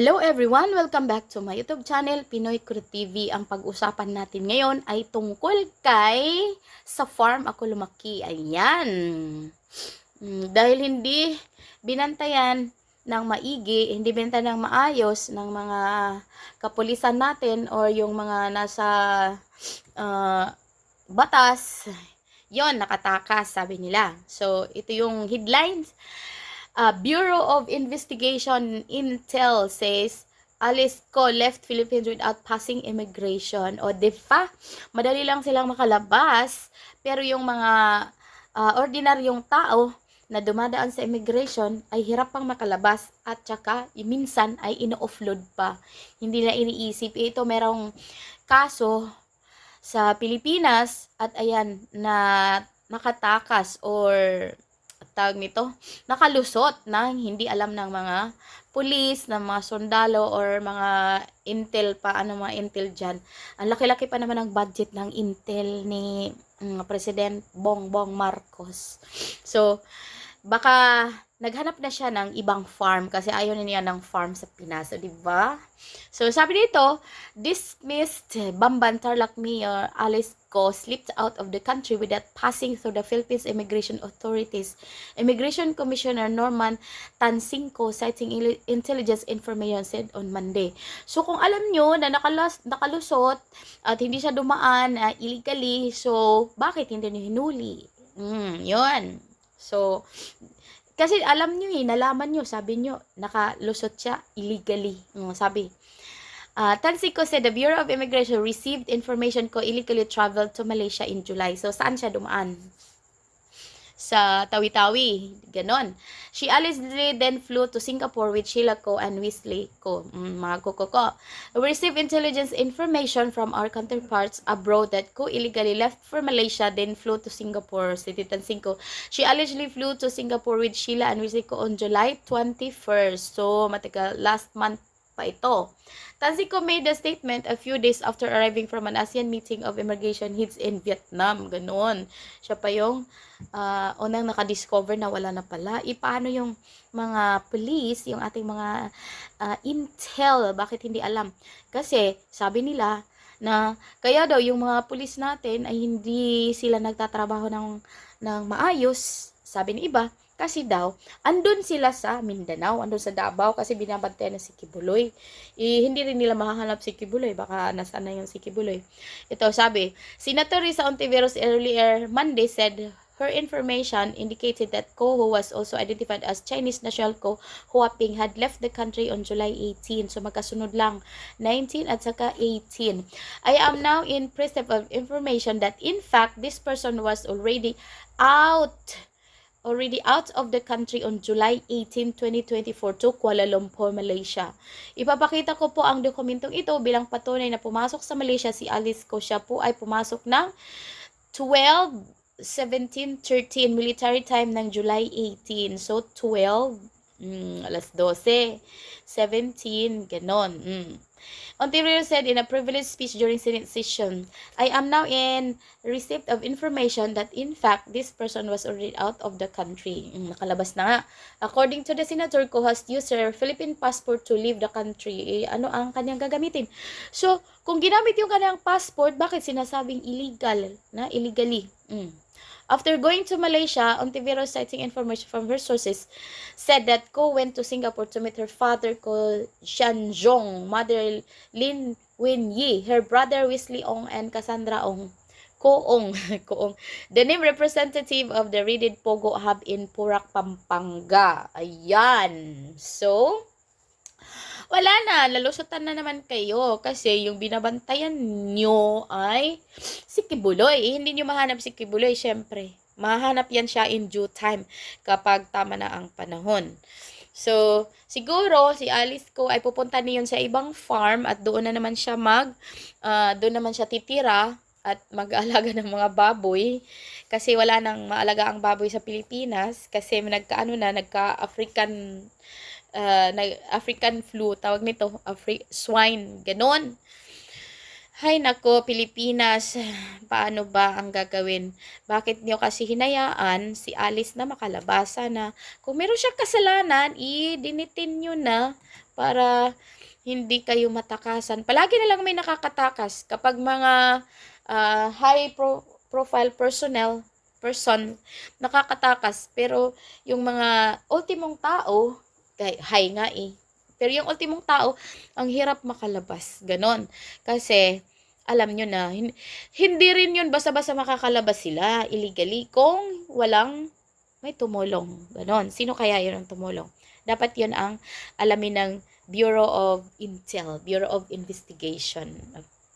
Hello everyone! Welcome back to my YouTube channel, Pinoy Crew TV. Ang pag-usapan natin ngayon ay tungkol kay sa farm ako lumaki. Ayan. Mm, dahil hindi binantayan ng maigi, hindi binantayan ng maayos ng mga kapulisan natin or yung mga nasa ah, batas, yon nakatakas, sabi nila. So, ito yung headlines. Uh, Bureau of Investigation Intel says Alice Ko left Philippines without passing immigration. O, di ba? Madali lang silang makalabas. Pero yung mga uh, ordinaryong tao na dumadaan sa immigration ay hirap pang makalabas at saka minsan ay ino-offload pa. Hindi na iniisip. Ito merong kaso sa Pilipinas at ayan na nakatakas or tawag nito, nakalusot na hindi alam ng mga pulis, ng mga sundalo or mga intel pa, ano mga intel dyan. Ang laki-laki pa naman ang budget ng intel ni mm, President Bongbong Marcos. So, baka naghanap na siya ng ibang farm kasi ayaw na niya ng farm sa Pinas, so, di ba? So, sabi dito, dismissed Bamban Tarlac Mayor Alice Go slipped out of the country without passing through the Philippines immigration authorities. Immigration Commissioner Norman Tansingco citing intelligence information said on Monday. So, kung alam nyo na nakalas, nakalusot at hindi siya dumaan uh, illegally, so, bakit hindi niyo hinuli? Mm, yun. So, kasi alam nyo eh, nalaman nyo, sabi nyo, nakalusot siya illegally. Mm, sabi. Uh, Tansico said the Bureau of Immigration received information ko illegally traveled to Malaysia in July. So, saan siya dumaan? Sa Tawi-Tawi. Ganon. She allegedly then flew to Singapore with Sheila Ko and Wesley Ko. Mm, mga koko We received intelligence information from our counterparts abroad that Ko illegally left for Malaysia then flew to Singapore. Si Titan Cinco. She allegedly flew to Singapore with Sheila and Wesley Ko on July 21st. So, matagal, last month pa ito. Tanzico made the statement a few days after arriving from an ASEAN meeting of immigration heads in Vietnam. Ganon. Siya pa yung uh, unang nakadiscover na wala na pala. E, paano yung mga police, yung ating mga uh, intel, bakit hindi alam? Kasi, sabi nila, na kaya daw yung mga pulis natin ay hindi sila nagtatrabaho ng, ng maayos, sabi ni iba, kasi daw, andun sila sa Mindanao, andun sa Davao kasi binabantayan na si Kibuloy. Eh, hindi rin nila makahanap si Kibuloy, baka nasaan na yung si Kibuloy. Ito, sabi, Senator Risa Ontiveros earlier Monday said her information indicated that Ko, who was also identified as Chinese national Ko Huaping, had left the country on July 18. So, magkasunod lang, 19 at saka 18. I am now in presence of information that in fact, this person was already out already out of the country on July 18, 2024 to Kuala Lumpur, Malaysia. Ipapakita ko po ang dokumentong ito bilang patunay na pumasok sa Malaysia si Alice ko. Siya po ay pumasok ng 12, 17, 13 military time ng July 18. So, 12, mm, alas 12, 17, ganon. Mm. Ontario said in a privileged speech during Senate session, I am now in receipt of information that in fact this person was already out of the country. Mm, nakalabas na nga. According to the senator who has used her Philippine passport to leave the country, eh, ano ang kanyang gagamitin? So, kung ginamit yung kanyang passport, bakit sinasabing illegal? Na illegally. Mm. After going to Malaysia, Ontiveros, citing information from her sources, said that Ko went to Singapore to meet her father called Shan Zhong, mother Lin Wen Yi, her brother Wesley Ong, and Cassandra Ong. Koong, Koong, the name representative of the Reddit Pogo Hub in Purak, Pampanga. Ayan. So, wala na, lalusutan na naman kayo kasi yung binabantayan nyo ay si Kibuloy. Eh, hindi nyo mahanap si Kibuloy, syempre. Mahanap yan siya in due time kapag tama na ang panahon. So, siguro si Alice ko ay pupunta niyon sa ibang farm at doon na naman siya mag, uh, doon naman siya titira at mag-aalaga ng mga baboy kasi wala nang maalaga ang baboy sa Pilipinas kasi nagkaano na nagka-African uh, African flu, tawag nito, Afri swine, ganon. Hay nako, Pilipinas, paano ba ang gagawin? Bakit niyo kasi hinayaan si Alice na makalabas? Sana, kung meron siyang kasalanan, i-dinitin niyo na para hindi kayo matakasan. Palagi na lang may nakakatakas kapag mga ah, high pro- profile personnel person nakakatakas pero yung mga ultimong tao high nga eh. Pero yung ultimong tao ang hirap makalabas. Ganon. Kasi alam nyo na hin- hindi rin yun basta-basta makakalabas sila illegally kung walang may tumulong. Ganon. Sino kaya yun ang tumulong? Dapat yun ang alamin ng Bureau of Intel Bureau of Investigation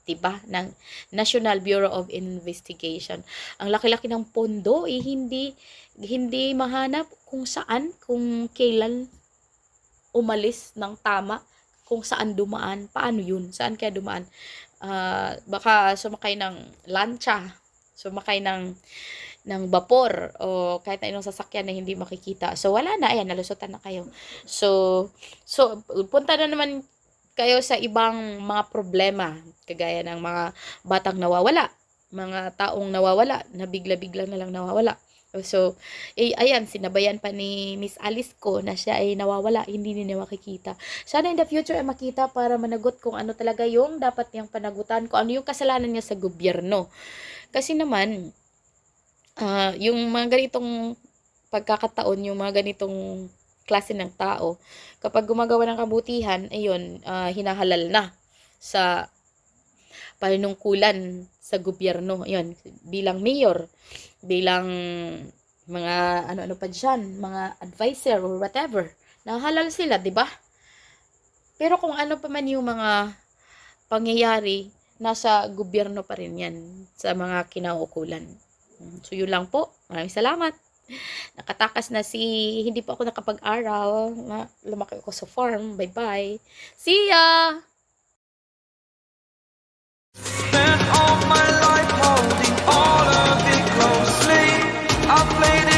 'di ba ng National Bureau of Investigation. Ang laki-laki ng pondo eh hindi hindi mahanap kung saan kung kailan umalis ng tama kung saan dumaan. Paano yun? Saan kaya dumaan? Ah, baka sumakay ng lancha sumakay ng ng vapor o kahit na inong sasakyan na hindi makikita. So wala na. Ayan nalusutan na kayo. So so punta na naman kayo sa ibang mga problema. Kagaya ng mga batang nawawala mga taong nawawala na bigla-bigla na lang nawawala so eh, ayan sinabayan pa ni Miss Alice ko na siya ay nawawala hindi niya makikita. Sana in the future ay makita para managot kung ano talaga yung dapat niyang panagutan kung ano yung kasalanan niya sa gobyerno. Kasi naman ah, yung mga ganitong pagkakataon yung mga ganitong klase ng tao kapag gumagawa ng kabutihan ayun ah, hinahalal na sa panunungkulan sa gobyerno. Yun bilang mayor bilang mga ano-ano pa dyan, mga advisor or whatever. Nahalal sila, di ba? Pero kung ano pa man yung mga pangyayari, nasa gobyerno pa rin yan sa mga kinaukulan. So, yun lang po. Maraming salamat. Nakatakas na si, hindi pa ako nakapag-aral. Na, lumaki ako sa farm. Bye-bye. See ya! Spent all my life holding Lady.